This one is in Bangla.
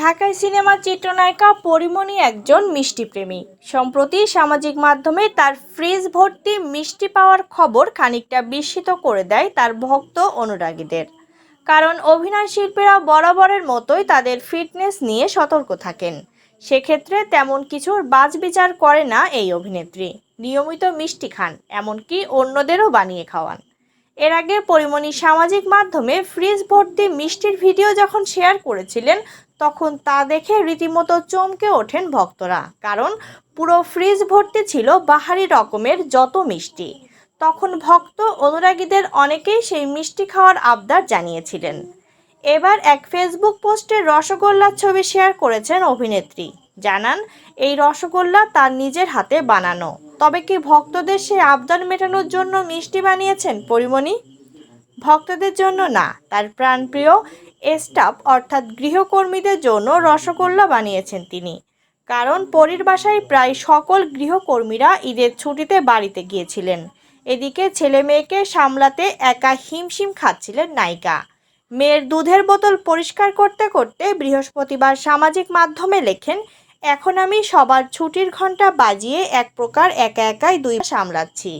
ঢাকায় সিনেমার চিত্রনায়িকা পরিমণি একজন মিষ্টিপ্রেমী। সম্প্রতি সামাজিক মাধ্যমে তার ফ্রিজ ভর্তি মিষ্টি পাওয়ার খবর খানিকটা বিস্মিত করে দেয় তার ভক্ত অনুরাগীদের। কারণ অভিনয় শিল্পীরা বরাবরের মতোই তাদের ফিটনেস নিয়ে সতর্ক থাকেন। সেক্ষেত্রে তেমন কিছুর বাজবিচার করে না এই অভিনেত্রী। নিয়মিত মিষ্টি খান, এমনকি অন্যদেরও বানিয়ে খাওয়ান। এর আগে পরিমণি সামাজিক মাধ্যমে ফ্রিজ ভর্তি মিষ্টির ভিডিও যখন শেয়ার করেছিলেন, তখন তা দেখে রীতিমতো চমকে ওঠেন ভক্তরা। কারণ পুরো ফ্রিজ ভর্তি ছিল বাহারি রকমের যত মিষ্টি। তখন ভক্ত অনুরাগীদের অনেকেই সেই মিষ্টি খাওয়ার আবদার জানিয়েছিলেন। এবার এক ফেসবুক পোস্টে রসগোল্লার ছবি শেয়ার করেছেন অভিনেত্রী। জানান, এই রসগোল্লা তার নিজের হাতে বানানো। তবে কি ভক্তদের সেই আবদার মেটানোর জন্য মিষ্টি বানিয়েছেন পরিমণি? ভক্তদের জন্য না, তার প্রাণপ্রিয় স্টাফ অর্থাৎ গৃহকর্মীদের জন্য রসগোল্লা বানিয়েছেন তিনি। কারণ পরীর বাসায় প্রায় সকল গৃহকর্মীরা ঈদের ছুটিতে বাড়িতে গিয়েছিলেন। এদিকে ছেলে মেয়েকে সামলাতে একা হিমশিম খাচ্ছিলেন নায়িকা। মেয়ের দুধের বোতল পরিষ্কার করতে করতে বৃহস্পতিবার সামাজিক মাধ্যমে লেখেন এখন আমি সবার ছুটির ঘণ্টা বাজিয়ে এক প্রকার একা একাই দুই সামলাচ্ছি।